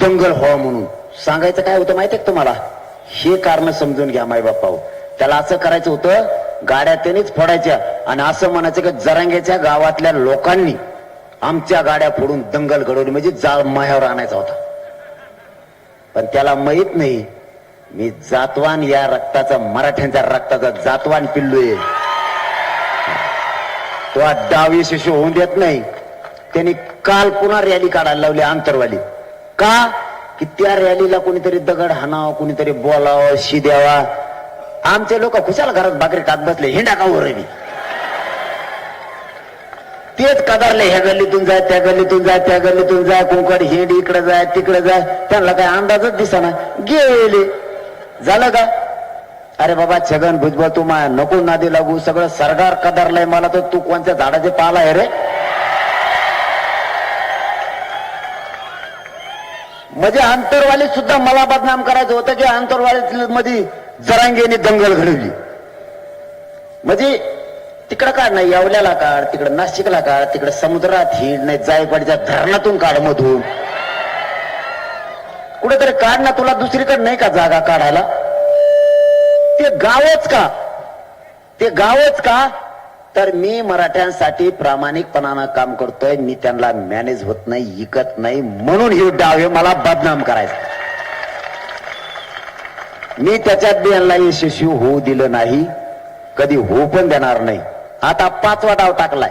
दंगल व्हावं म्हणून. सांगायचं काय होतं माहितीये का तुम्हाला? हे कारण समजून घ्या माय बाप्पा त्याला असं करायचं होतं गाड्या त्यानेच फोडायच्या आणि असं म्हणायचं की जरांग्याच्या गावातल्या लोकांनी आमच्या गाड्या फोडून दंगल घडवली म्हणजे जाळ मायावर आणायचा होता. पण त्याला माहीत नाही मी जातवान या रक्ताचा मराठ्यांच्या रक्ताचा जातवान पिल्लू आहे तो डावी शिशू होऊन देत नाही. त्यांनी काल पुन्हा रॅली काढायला लावली आंतरवाली का की त्या रॅलीला कोणीतरी दगड हाणावं कोणीतरी बोलावं शिद्यावा आमचे लोक खुशाला घरात भाकरी टाक बसले हिंडा का वर तेच कदारले ह्या गल्लीतून जाय त्या गल्लीतून जाय त्या गल्लीतून जाय कुंकड हिंड इकडे जाय तिकडे जाय. त्यांना काय अंदाजच दिसाना. गेले. झालं का? अरे बाबा छगन भुजबळ तू माया नको नादी लागू सगळं सरकार कदारलंय मला तर तू कोणत्या झाडाचे पाला आहे रे? म्हणजे आंतरवाली सुद्धा मला बदनाम करायचं होतं की आंतरवाली मध्ये जरांगेने दंगल घडवली म्हणजे तिकडं काढ नाही येवल्याला काढ तिकडं नाशिकला काढ तिकडं समुद्रात हिड नाही जायकवाडीच्या धरणातून काढ मधून. कुठेतरी काढ ना तुला दुसरीकडे नाही का जागा काढायला? ते गावच का? ते गावच का? तर मी मराठ्यांसाठी प्रामाणिकपणानं काम करतोय. मी त्यांना मॅनेज होत नाही इकत नाही. म्हणून ही डाव हे मला बदनाम करायचं. मी त्याच्यात बी यांना यशस्वी होऊ दिलं नाही. कधी होऊ पण देणार नाही. आता पाचवा डाव टाकलाय.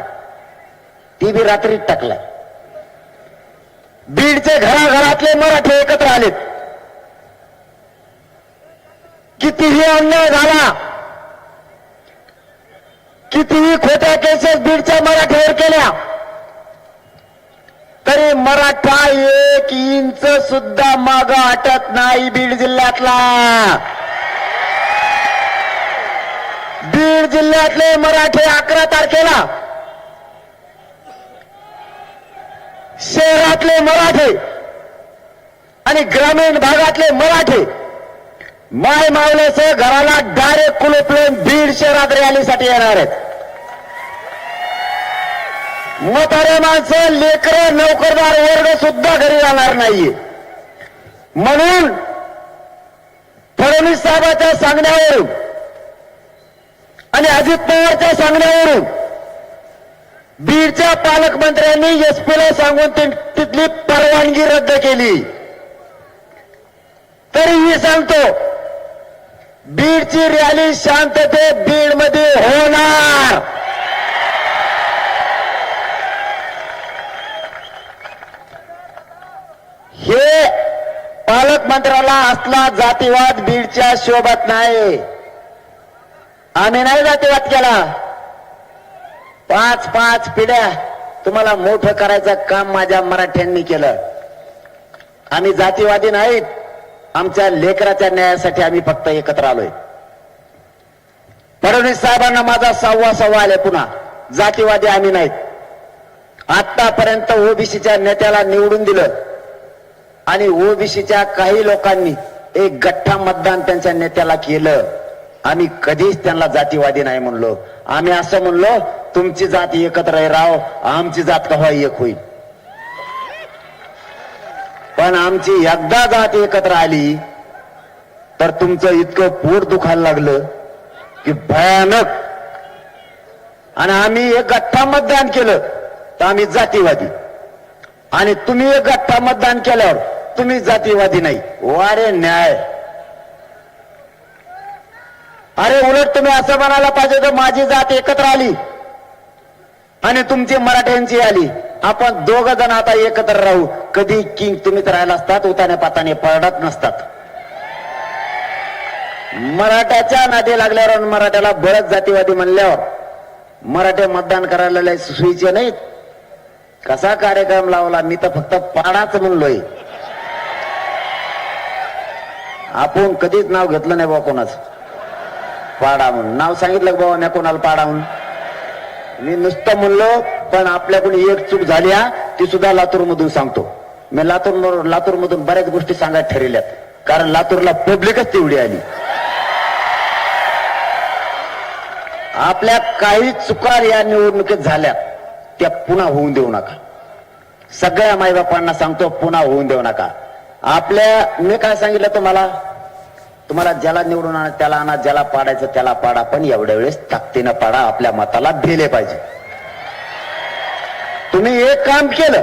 ती बी रात्रीत टाकलाय. बीडचे घराघरातले मराठे एकत्र आलेत. कितीही अन्याय झाला कितीही खोट्या केसेस बीडच्या मराठीवर केल्या तरी मराठा एक इंच सुद्धा माग हटत नाही बीड जिल्ह्यातला. बीड जिल्ह्यातले मराठे अकरा तारखेला शहरातले मराठे आणि ग्रामीण भागातले मराठे माय मावल्यासह घराला डायरेक्ट कुलूपलून बीड शहरात रॅलीसाठी येणार आहेत. म्हातारे माणसं लेकर नोकरदार वर्ग सुद्धा घरी जाणार नाहीये. म्हणून फडणवीस साहेबांच्या सांगण्यावरून आणि अजित पवारच्या सांगण्यावरून बीडच्या पालकमंत्र्यांनी एसपीला सांगून तिथली परवानगी रद्द केली. तरीही सांगतो बीडची रॅली शांततेत बीडमध्ये होणार. हे पालकमंत्र्याला असला जातीवाद बीडच्या शोभत नाही. आम्ही नाही जातीवाद केला. पाच पाच पिढ्या तुम्हाला मोठं करायचं काम माझ्या मराठ्यांनी केलं. आम्ही जातीवादी नाहीत. आमच्या लेकराच्या न्यायासाठी आम्ही फक्त एकत्र आलोय. फडणवीस साहेबांना माझा सव्वा सव्वा आले पुन्हा. जातीवादी आम्ही नाहीत. आतापर्यंत ओबीसीच्या नेत्याला निवडून दिलं. आणि ओबीसीच्या काही लोकांनी एक गठ्ठा मतदान त्यांच्या नेत्याला केलं. आम्ही कधीच त्यांना जातीवादी नाही म्हणलो. आम्ही असं म्हणलो तुमची जात एकत्र आहे राव आमची जात कव्हा एक होईल? पण आमची एकदा जात एकत्र आली तर तुमचं इतकं पोट दुखायला लागलं की भयानक. आणि आम्ही एक गठ्ठा मतदान केलं तर आम्ही जातीवादी. आणि तुम्ही एक गठ्ठा मतदान केल्यावर तुम्ही जातीवादी नाही. वारे न्याय. अरे उलट तुम्ही असं म्हणायला पाहिजे तर माझी जात एकत्र आली आणि तुमची मराठ्यांची आली आपण दोघ जण आता एकत्र राहू. कधी किंग तुम्हीच राहिला असतात उताने पाताने पडत नसतात. मराठ्याच्या नादी लागल्यावर मराठ्याला बळच जातीवादी म्हणल्यावर मराठे मतदान करायला लय सुईचे नाहीत. कसा कार्यक्रम लावला मी तर फक्त पाडाच म्हणलोय. आपण कधीच नाव घेतलं नाही बाबा कोणाचं. पाडा म्हणून नाव सांगितलं बाबा नाही कोणाला पाडा म्हणून मी नुसतं म्हणलो पण आपल्याकडून एक चूक झाली हा ती सुद्धा लातूर मधून सांगतो. मी लातूर लातूर मधून बऱ्याच गोष्टी सांगायला ठरवल्यात. कारण लातूरला पब्लिकच तेवढी आली. आपल्या काही चुका या निवडणुकीत झाल्या त्या पुन्हा होऊन देऊ नका. सगळ्या माईबापांना सांगतो पुन्हा होऊन देऊ नका. आपल्या मी काय सांगितलं तुम्हाला? तुम्हाला ज्याला निवडून आणा त्याला आणा ज्याला पाडायचं त्याला पाडा पण एवढ्या वेळेस ताकदीनं पाडा आपल्या मताला दिले पाहिजे. तुम्ही एक काम केलं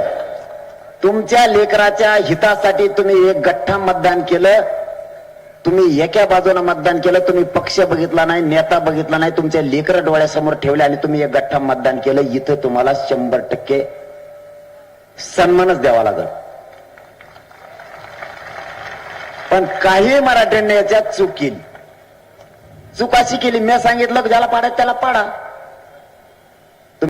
तुमच्या लेकराच्या हितासाठी तुम्ही एक गठ्ठा मतदान केलं तुम्ही एका बाजूनं मतदान केलं तुम्ही पक्ष बघितला नाही नेता बघितला नाही तुमच्या लेकर डोळ्यासमोर ठेवले आणि तुम्ही एक गठ्ठा मतदान केलं इथं तुम्हाला शंभर टक्के सन्मानच द्यावा लागल. पण काही मराठ्यांनी याच्यात चूक केली. चूक अशी केली मी सांगितलं की ज्याला पाडा त्याला पाडा.